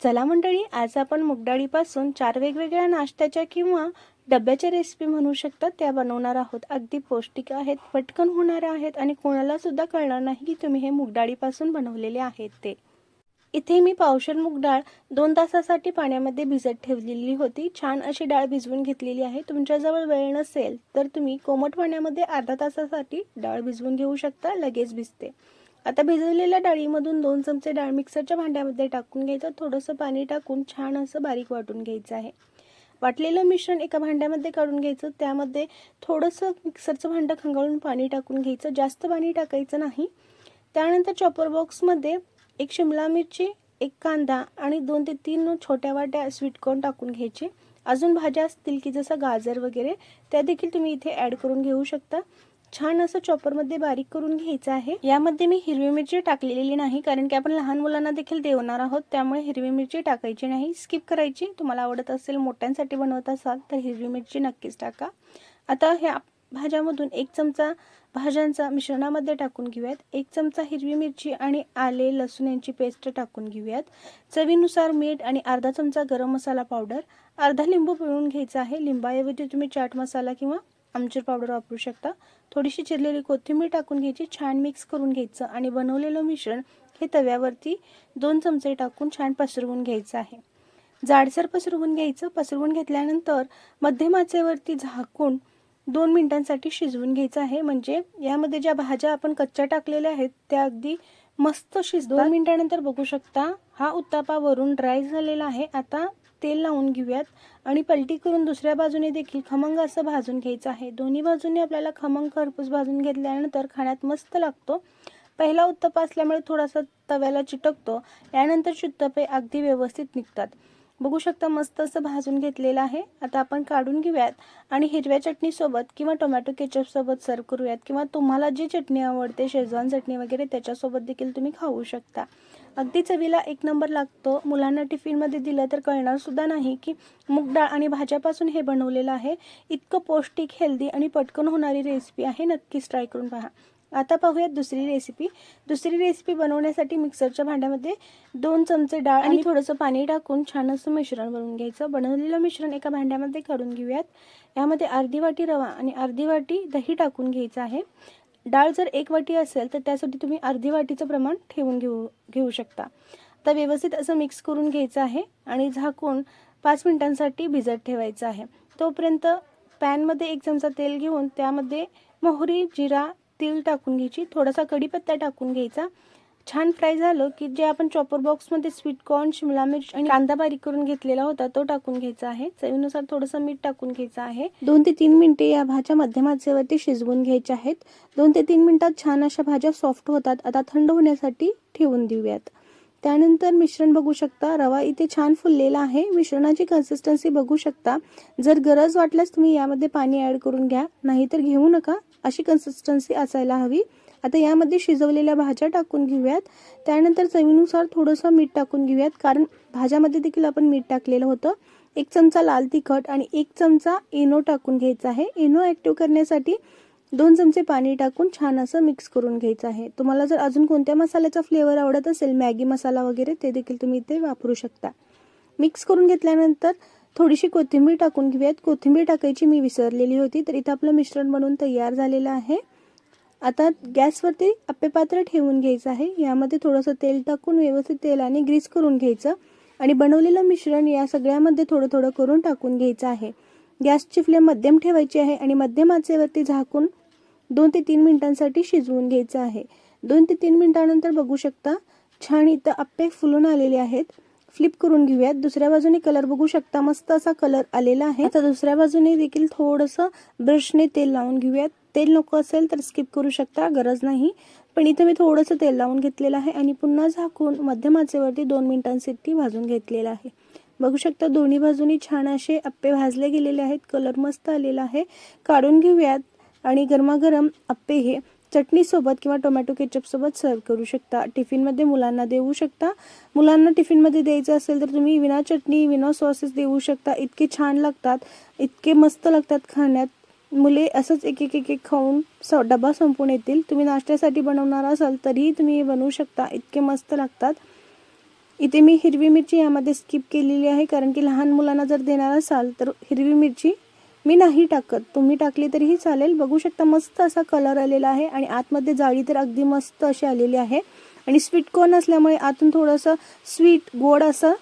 चला मंडळी आज आपण मुगडाळीपासून चार वेगवेगळ्या नाश्त्याच्या किंवा डब्याच्या रेसिपी म्हणू शकतात त्या बनवणार आहोत. अगदी पौष्टिक आहेत पटकन होणाऱ्या आहेत आणि कोणाला सुद्धा कळणार नाही की तुम्ही हे मुगडाळीपासून बनवलेले आहेत ते. इथे मी पावशर मूग डाळ दोन तासासाठी पाण्यामध्ये भिजत ठेवलेली होती. छान अशी डाळ भिजवून घेतलेली आहे. तुमच्याजवळ वेळ नसेल तर तुम्ही कोमट पाण्यामध्ये अर्धा तासासाठी डाळ भिजवून घेऊ शकता. लगेच भिजते. आता भिजवलेल्या डाळीमधून दोन चमचे डाळ मिक्सरच्या भांड्यामध्ये टाकून घ्यायचं. थोडंसं पाणी टाकून छान असं बारीक वाटून घ्यायचं आहे. वाटलेलं मिश्रण एका भांड्यामध्ये काढून घ्यायचं. त्यामध्ये थोडंसं मिक्सरचं भांडं खंगाळून पाणी टाकून घ्यायचं. जास्त पाणी टाकायचं नाही. त्यानंतर चॉपर बॉक्समध्ये एक शिमला मिरची एक कांदा आणि दोन ते तीन छोट्या वाट्या स्वीटकॉर्न टाकून घ्यायचे. अजून भाज्या असतील की जसं गाजर वगैरे त्या देखील तुम्ही इथे ॲड करून घेऊ शकता. छान असं चॉपरमध्ये बारीक करून घ्यायचं आहे. यामध्ये मी हिरवी मिरची टाकलेली नाही कारण की आपण लहान मुलांना देखील देवणार आहोत त्यामुळे हिरवी मिरची टाकायची नाही. स्किप करायची. तुम्हाला आवडत असेल मोठ्यांसाठी बनवत असाल तर हिरवी मिरची नक्कीच टाका. आता ह्या भाज्यामधून एक चमचा भाज्यांचा मिश्रणामध्ये टाकून घेऊयात. एक चमचा हिरवी मिरची आणि आले लसूण यांची पेस्ट टाकून घेऊयात. चवीनुसार मीठ आणि अर्धा चमचा गरम मसाला पावडर अर्धा लिंबू पिळून घ्यायचा आहे. लिंबाऐवजी तुम्ही चाट मसाला किंवा आमचूर पावडर वापरू शकता. थोडीशी चिरलेली कोथिंबीर टाकून घ्यायची छान मिक्स करून घ्यायचं आणि बनवलेलं मिश्रण हे तव्यावरती दोन चमचे टाकून छान पसरवून घ्यायचं आहे. जाडसर पसरवून घ्यायचं. पसरवून घेतल्यानंतर मध्यम आचेवरती झाकून दोन मिनिटांसाठी शिजवून घ्यायचं आहे. म्हणजे यामध्ये ज्या भाज्या आपण कच्च्या टाकलेल्या आहेत त्या अगदी मस्त शिज दोन मिनिटानंतर बघू शकता हा उत्तापा वरून ड्राय झालेला आहे. आता तेल लावून घेऊयात. आणि पलटी करून दुसऱ्या बाजूने देखील खमंग असं भाजून घ्यायचं आहे. दोन्ही बाजूने आपल्याला खमंग खरपूस भाजून घेतल्यानंतर खाण्यात मस्त लागतो. पहिला उत्तप्पा असल्यामुळे थोडासा तव्याला चिटकतो. यानंतर उत्तप्पे अगदी व्यवस्थित निघतात. बघू शकता मस्त असं भाजून घेतलेलं आहे. आता आपण काढून घेऊयात. आणि हिरव्या चटणीसोबत किंवा टोमॅटो केचपसोबत सर्व करूयात. किंवा तुम्हाला जी चटणी आवडते शेजवान चटणी वगैरे त्याच्यासोबत देखील तुम्ही खाऊ शकता. अगदी चवीला एक नंबर लागतो. मुलांना टिफिनमध्ये दिलं तर कळणार सुद्धा नाही की मूग डाळ आणि भाज्यापासून हे बनवलेलं आहे. इतकं पौष्टिक हेल्दी आणि पटकन होणारी रेसिपी आहे. नक्कीच ट्राय करून पहा. आता पाहूयात दुसरी रेसिपी दुसरी रेसिपी बनवण्यासाठी मिक्सरच्या भांड्यामध्ये दोन चमचे डाळ आणि थोडंसं पाणी टाकून छान असं मिश्रण बनवून घ्यायचं. बनवलेलं मिश्रण एका भांड्यामध्ये काढून घेऊयात. यामध्ये अर्धी वाटी रवा आणि अर्धी वाटी दही टाकून घ्यायचं आहे. डाळ जर एक वाटी असेल तर त्यासाठी तुम्ही अर्धी वाटीचं प्रमाण ठेवून घेऊ घेऊ शकता. तर व्यवस्थित असं मिक्स करून घ्यायचं आहे आणि झाकून पाच मिनिटांसाठी भिजत ठेवायचं आहे. तोपर्यंत पॅनमध्ये एक चमचा तेल घेऊन त्यामध्ये मोहरी जिरा तीळ टाकून घ्यायची. थोडासा कढीपत्ता टाकून घ्यायचा. छान फ्राय झालं की जे आपण चॉपर बॉक्समध्ये स्वीट कॉर्न शिमला मिर्च आणि कांदा बारीक करून घेतलेला होता तो टाकून घ्यायचा आहे. चवीनुसार थोडंसं मीठ टाकून घ्यायचं आहे. दोन ते तीन मिनिटे या भाज्या मध्यम आचेवरती शिजवून घ्यायच्या आहेत. दोन ते तीन मिनिटात छान अशा भाज्या सॉफ्ट होतात. आता थंड होण्यासाठी ठेवून देऊयात. त्यानंतर मिश्रण बघू शकता. रवा इथे छान फुललेला आहे. मिश्रणाची कन्सिस्टन्सी बघू शकता. जर गरज वाटल्यास तुम्ही यामध्ये पाणी ॲड करून घ्या. नाहीतर घेऊ नका. अशी कन्सिस्टन्सी असायला हवी. आता यामध्ये शिजवलेल्या भाज्या टाकून घेऊयात. त्यानंतर चवीनुसार थोडंसं मीठ टाकून घेऊयात कारण भाज्यामध्ये देखील आपण मीठ टाकलेलं होतं. एक चमचा लाल तिखट आणि एक चमचा इनो टाकून घ्यायचा आहे. इनो ॲक्टिव्ह करण्यासाठी दोन चमचे पाणी टाकून छान असं मिक्स करून घ्यायचं आहे. तुम्हाला जर अजून कोणत्या मसाल्याचा फ्लेवर आवडत असेल मॅगी मसाला वगैरे ते देखील तुम्ही इथे वापरू शकता. मिक्स करून घेतल्यानंतर थोडीशी कोथिंबीर टाकून घेऊयात. कोथिंबीर टाकायची मी विसरलेली होती तर इथं आपलं मिश्रण बनवून तयार झालेलं आहे. आता गॅसवरती अप्पे पात्र ठेवून घ्यायचं आहे. यामध्ये थोडंसं तेल टाकून व्यवस्थित तेलाने ग्रीस करून घ्यायचं आणि बनवलेलं मिश्रण या सगळ्यामध्ये थोडं थोडं करून टाकून घ्यायचं आहे. गॅसची फ्लेम मध्यम ठेवायची आहे आणि मध्यम आचेवरती झाकून दोन ते तीन मिनिटांसाठी शिजवून घ्यायचं आहे. दोन ते तीन मिनिटानंतर बघू शकता छान इथं आप्पे फुलून आलेले आहेत. फ्लिप करून घेऊयात. दुसऱ्या बाजूने कलर बघू शकता मस्त असा कलर आलेला आहे. आता दुसऱ्या बाजूने देखील थोडंसं ब्रशने तेल लावून घेऊयात. तेल नको असेल तर स्किप करू शकता गरज नाही. पण इथं मी थोडंसं तेल लावून घेतलेलं आहे आणि पुन्हा झाकून मध्यम आचेवरती दोन मिनिटांसाठी भाजून घेतलेलं आहे. बघू शकता दोन्ही बाजूनी छान असे अप्पे भाजले गेलेले आहेत कलर मस्त आलेला आहे. काढून घेऊयात आणि गरमागरम अप्पे हे चटणीसोबत किंवा टोमॅटो केचपसोबत सर्व करू शकता. टिफिनमध्ये मुलांना देऊ शकता. मुलांना टिफिनमध्ये द्यायचं असेल तर तुम्ही विना चटणी विना सॉसेस देऊ शकता. इतके छान लागतात इतके मस्त लागतात खाण्यात. मुले असंच एक एक एक एक खाऊन स डबा संपून येतील. तुम्ही नाश्त्यासाठी बनवणार असाल तरीही तुम्ही हे बनवू शकता. इतके मस्त लागतात. इथे मी हिरवी मिरची यामध्ये स्किप केलेली आहे कारण की लहान मुलांना जर देणार असाल तर हिरवी मिरची मी नाही टाकत. तुम्ही टाकली तरीही चालेल. बघू शकता मस्त असा कलर आलेला आहे आणि आतमध्ये जाळी तर अगदी मस्त अशी आलेली आहे. आणि स्वीट कॉर्न असल्यामुळे आतून थोडंसं स्वीट गोड असं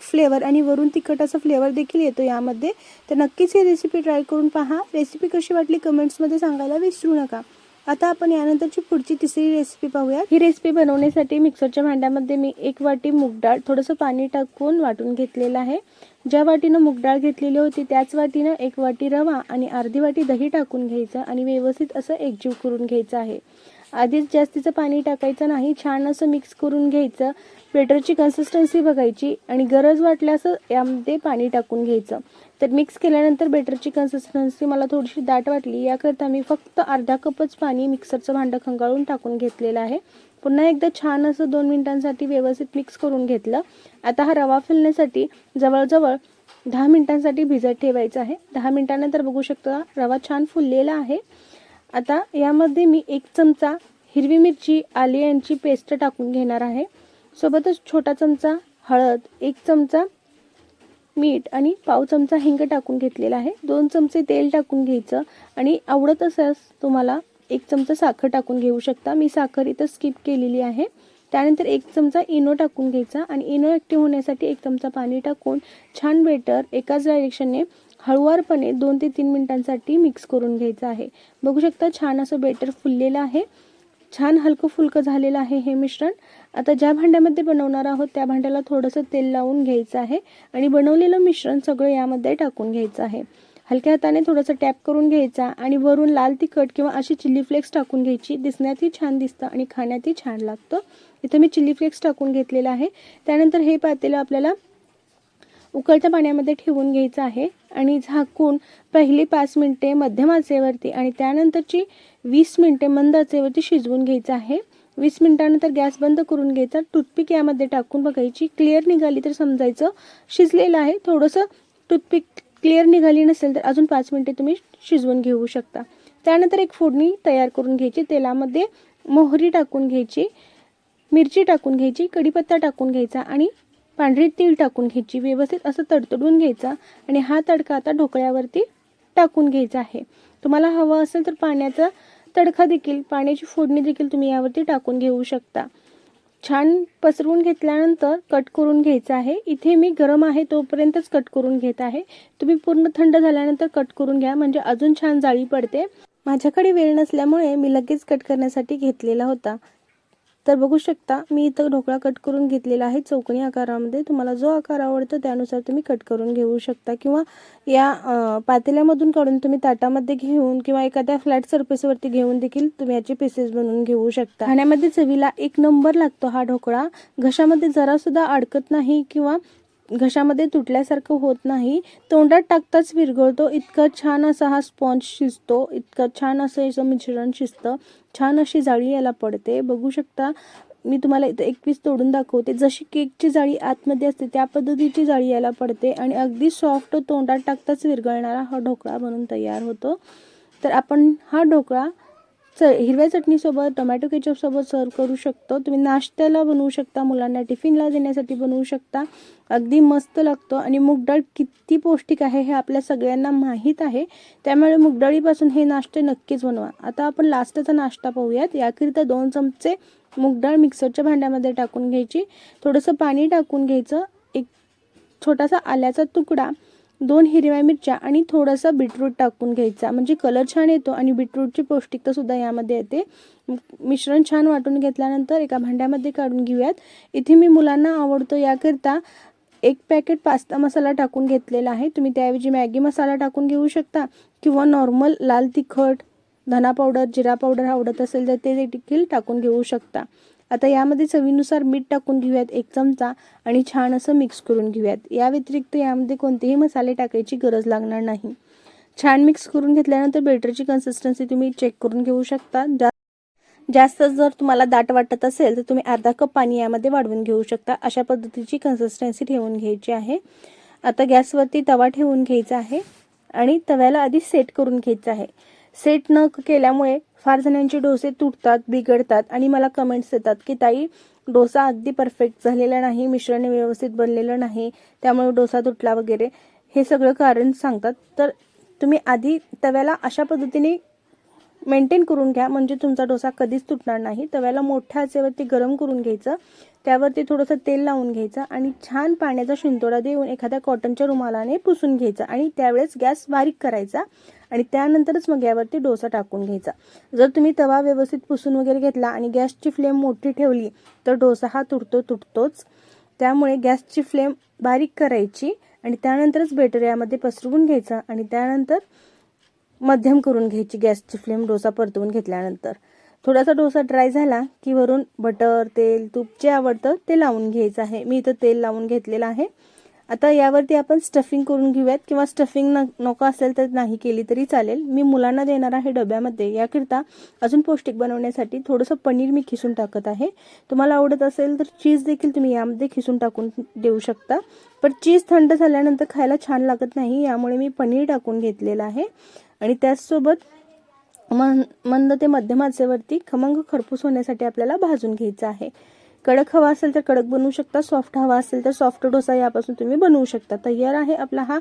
फ्लेवर आणि वरून तिखट फ्लेवर देखील येतो यामध्ये. तर नक्कीच ही रेसिपी ट्राय करून पहा. रेसिपी कशी वाटली कमेंट्समध्ये सांगायला विसरू नका. आता आपण यानंतरची पुढची तिसरी रेसिपी पाहूया ही रेसिपी बनवण्यासाठी मिक्सरच्या भांड्यामध्ये मी एक वाटी मूगडाळ थोडंसं पाणी टाकून वाटून घेतलेलं आहे. ज्या वाटीनं मूगडाळ घेतलेली होती त्याच वाटीनं एक वाटी रवा आणि अर्धी वाटी दही टाकून घ्यायचं आणि व्यवस्थित असं एकजीव करून घ्यायचं आहे. आधीच जास्तीचं पाणी टाकायचं नाही छान असं मिक्स करून घ्यायचं बेटरची कन्सिस्टन्सी बघायची आणि गरज वाटल्यास यामध्ये पाणी टाकून घ्यायचं. तर मिक्स केल्यानंतर बेटरची कन्सिस्टन्सी मला थोडीशी दाट वाटली. याकरता मी फक्त अर्धा कपच पाणी मिक्सरचं भांडं खंगाळून टाकून घेतलेलं आहे. पुन्हा एकदा छान असं दोन मिनिटांसाठी व्यवस्थित मिक्स करून घेतलं. आता हा रवा फिरण्यासाठी जवळजवळ दहा मिनिटांसाठी भिजत ठेवायचं आहे. दहा मिनिटानंतर बघू शकता रवा छान फुललेला आहे. आता यामध्ये मी एक चमचा हिरवी मिरची आले यांची पेस्ट टाकून घेणार आहे. सोबतच छोटा चमचा हळद एक चमचा मीठ आणि पाव चमचा हिंग टाकून घेतलेला आहे. दोन चमचे तेल टाकून घ्यायचं आणि आवडत असल्यास तुम्हाला एक चमचा साखर टाकून घेऊ शकता. मी साखर इथं स्किप केलेली आहे. त्यानंतर एक चमचा इनो टाकून घ्यायचा आणि इनो ॲक्टिव्ह होण्यासाठी एक चमचा पाणी टाकून छान बेटर एकाच डायरेक्शनने हळुवारपणे दोन ते तीन मिनिटांसाठी मिक्स करून घ्यायचं आहे. बघू शकता छान असं बेटर फुललेलं आहे. छान हलकं फुलकं झालेलं आहे हे मिश्रण. आता ज्या भांड्यामध्ये बनवणार आहोत त्या भांड्याला थोडंसं तेल लावून घ्यायचं आहे आणि बनवलेलं मिश्रण सगळं यामध्ये टाकून घ्यायचं आहे. हलक्या हाताने थोडंसं टॅप करून घ्यायचा आणि वरून लाल तिखट किंवा अशी चिली फ्लेक्स टाकून घ्यायची. दिसण्यातही छान दिसतं आणि खाण्यातही छान लागतं. इथं मी चिली फ्लेक्स टाकून घेतलेलं आहे. त्यानंतर हे पातेलं आपल्याला उकळत्या पाण्यामध्ये ठेवून घ्यायचं आहे आणि झाकून पहिली पाच मिनटे मध्यम आचेवरती आणि त्यानंतरची वीस मिनटे मंद आचेवरती शिजवून घ्यायचं आहे. वीस मिनिटानंतर गॅस बंद करून घ्यायचा. टूथपिक यामध्ये टाकून बघायची. क्लिअर निघाली तर समजायचं. शिजलेलं आहे. थोडंसं टूथपिक क्लिअर निघाली नसेल तर अजून पाच मिनटे तुम्ही शिजवून घेऊ शकता. त्यानंतर एक फोडणी तयार करून घ्यायची. तेलामध्ये मोहरी टाकून घ्यायची मिरची टाकून घ्यायची कढीपत्ता टाकून घ्यायचा आणि पांढरी तीळ टाकून घ्यायची. व्यवस्थित असं तडतडून घ्यायचा आणि हा तडका आता ढोकळ्यावरती टाकून घ्यायचा आहे. तुम्हाला हवं असेल तर पाण्याचा तडका देखील पाण्याची फोडणी देखील तुम्ही यावरती टाकून घेऊ शकता. छान पसरवून घेतल्यानंतर कट करून घ्यायचं आहे. इथे मी गरम आहे तोपर्यंतच कट करून घेत आहे. तुम्ही पूर्ण थंड झाल्यानंतर कट करून घ्या म्हणजे अजून छान जाळी पडते. माझ्याकडे वेळ नसल्यामुळे मी लगेच कट करण्यासाठी घेतलेला होता. तर बघू शकता मी इथं ढोकळा कट करून घेतलेला आहे चौकणी आकारामध्ये. तुम्हाला जो आकार आवडतो त्यानुसार तुम्ही कट करून घेऊ शकता. किंवा या पातेल्यामधून काढून तुम्ही ताटामध्ये घेऊन किंवा एखाद्या फ्लॅट सरफेसवरती घेऊन देखील तुम्ही याचे पीसेस बनवून घेऊ शकता. खाण्यामध्ये चवीला एक नंबर लागतो हा ढोकळा. घशामध्ये जरासुद्धा अडकत नाही किंवा घशामध्ये तुटल्यासारखं होत नाही. तोंडात टाकताच विरघळतो. इतकं छान असा हा स्पॉन्ज शिजतो. इतकं छान असं याचं मिश्रण शिजतं. छान अशी जाळी याला पडते. बघू शकता मी तुम्हाला इथं एक पीस तोडून दाखवते. जशी केकची जाळी आतमध्ये असते त्या पद्धतीची जाळी याला पडते आणि अगदी सॉफ्ट तोंडात टाकताच विरघळणारा हा ढोकळा बनून तयार होतो. तर आपण हा ढोकळा च हिरव्या चटणीसोबत टोमॅटो केचपसोबत सर्व करू शकतो. तुम्ही नाश्त्याला बनवू शकता मुलांना टिफिनला देण्यासाठी बनवू शकता. अगदी मस्त लागतो. आणि मूगडाळ किती पौष्टिक आहे हे आपल्या सगळ्यांना माहीत आहे. त्यामुळे मूगडाळीपासून हे नाश्ते नक्कीच बनवा. आता आपण लास्टचा नाश्ता पाहूयात. याकरिता दोन चमचे मूगडाळ मिक्सरच्या भांड्यामध्ये टाकून घ्यायची. थोडंसं पाणी टाकून घ्यायचं. एक छोटासा आल्याचा तुकडा दोन हिरव्या मिरच्या आणि थोडासा बीटरूट टाकून घ्यायचा. म्हणजे कलर छान येतो आणि बीटरूटची पौष्टिकतासुद्धा यामध्ये येते. मिश्रण छान वाटून घेतल्यानंतर एका भांड्यामध्ये काढून घेऊयात. इथे मी मुलांना आवडतो याकरिता एक पॅकेट पास्ता मसाला टाकून घेतलेला आहे. तुम्ही त्याऐवजी मॅगी मसाला टाकून घेऊ शकता किंवा नॉर्मल लाल तिखट धना पावडर जिरा पावडर आवडत असेल तर ते देखील टाकून घेऊ शकता. आता यामध्ये चवीनुसार मीठ टाकून घेऊयात एक चमचा आणि छान असं मिक्स करून घेऊयात. या व्यतिरिक्त यामध्ये कोणतेही मसाले टाकायची गरज लागणार नाही. छान मिक्स करून घेतल्यानंतर बेटरची कन्सिस्टन्सी तुम्ही चेक करून घेऊ शकता. जा जास्त जर तुम्हाला दाट वाटत असेल तर तुम्ही अर्धा कप पाणी यामध्ये वाढवून घेऊ शकता. अशा पद्धतीची कन्सिस्टन्सी ठेवून घ्यायची आहे. आता गॅसवरती तवा ठेवून घ्यायचा आहे आणि तव्याला आधी सेट करून घ्यायचं आहे. सेट न केल्यामुळे फार जणांचे डोसे तुटतात बिघडतात आणि मला कमेंट्स येतात की ताई डोसा अगदी परफेक्ट झालेला नाही मिश्रण व्यवस्थित बनलेलं नाही त्यामुळे डोसा तुटला वगैरे. हे सगळं कारण सांगतात. तर तुम्ही आधी तव्याला अशा पद्धतीने मेंटेन करून घ्या. म्हणजे तुमचा डोसा कधीच तुटणार नाही. तव्याला मोठ्या आचेवरती गरम करून घ्यायचं. त्यावरती थोडंसं तेल लावून घ्यायचं आणि छान पाण्याचा शिंतोडा देऊन एखाद्या कॉटनच्या रुमालाने पुसून घ्यायचा आणि त्यावेळेस गॅस बारीक करायचा आणि त्यानंतरच मग यावरती डोसा टाकून घ्यायचा. जर तुम्ही तवा व्यवस्थित पुसून वगैरे घेतला आणि गॅसची फ्लेम मोठी ठेवली तर डोसा हा तुटतो तुटतोच. त्यामुळे गॅसची फ्लेम बारीक करायची आणि त्यानंतरच बेटर यामध्ये पसरवून घ्यायचा आणि त्यानंतर मध्यम करून घ्यायची गॅसची फ्लेम डोसा परतवून घेतल्यानंतर. थोडासा डोसा ड्राय झाला की वरून बटर तेल तूप जे आवडतं ते लावून घ्यायचं आहे. मी इथं तेल लावून घेतलेलं आहे. आता यावरती आपण स्टफिंग करून घेऊयात किंवा स्टफिंग न नको असेल तर नाही केली तरी चालेल. मी मुलांना देणार आहे डब्यामध्ये. याकरिता अजून पौष्टिक बनवण्यासाठी थोडंसं पनीर मी खिसून टाकत आहे. तुम्हाला आवडत असेल तर चीज देखील तुम्ही यामध्ये खिसून टाकून देऊ शकता. पण चीज थंड झाल्यानंतर खायला छान लागत नाही यामुळे मी पनीर टाकून घेतलेलं आहे. आणि त्याचसोबत मन मंद ते मध्यम आचेवरती खमंग खरपूस होण्यासाठी आपल्याला भाजून घ्यायचं आहे. कडक हवा असेल तर कडक बनवू शकता सॉफ्ट हवा असेल तर सॉफ्ट डोसा यापासून तुम्ही बनवू शकता. तयार आहे आपला हा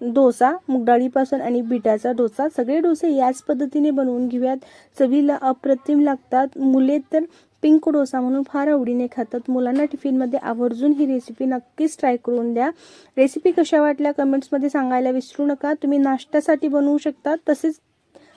डोसा मुगडाळीपासून आणि बिटाचा डोसा. सगळे डोसे याच पद्धतीने बनवून घेऊयात. चवीला अप्रतिम लागतात. मुले तर पिंक डोसा म्हणून फार आवडीने खातात. मुलांना टिफिनमध्ये आवर्जून ही रेसिपी नक्कीच ट्राय करून द्या. रेसिपी कशा वाटल्या कमेंट्समध्ये सांगायला विसरू नका. तुम्ही नाश्त्यासाठी बनवू शकता तसेच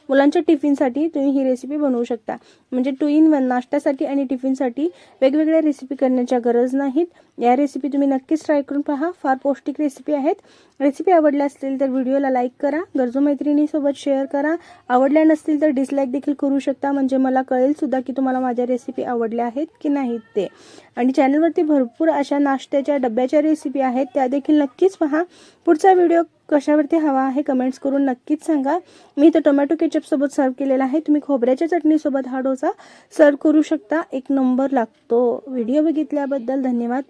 मुलांच्या टिफिनसाठी तुम्ही ही रेसिपी बनवू शकता. म्हणजे टू इन वन नाश्त्यासाठी आणि टिफिनसाठी वेगवेगळ्या रेसिपी करण्याच्या गरज नाहीत. या रेसिपी तुम्ही नक्कीच ट्राय करून पहा. फार पौष्टिक रेसिपी आहेत. रेसिपी आवडल्या असतील तर व्हिडिओला लाईक करा. गरजू मैत्रिणीसोबत शेअर करा. आवडल्या नसतील तर डिसलाईक देखील करू शकता. म्हणजे मला कळेल सुद्धा की तुम्हाला माझ्या रेसिपी आवडल्या आहेत की नाहीत ते. आणि चॅनलवरती भरपूर अशा नाश्त्याच्या डब्याच्या रेसिपी आहेत. त्या देखील नक्कीच पहा. पुढचा व्हिडिओ कशावरती हवा आहे कमेंट्स करून नक्कीच सांगा. मी तर टोमॅटो केचपसोबत सर्व केलेला आहे. तुम्ही खोबऱ्याच्या चटणीसोबत हा डोसा सर्व करू शकता. एक नंबर लागतो. व्हिडिओ बघितल्याबद्दल धन्यवाद.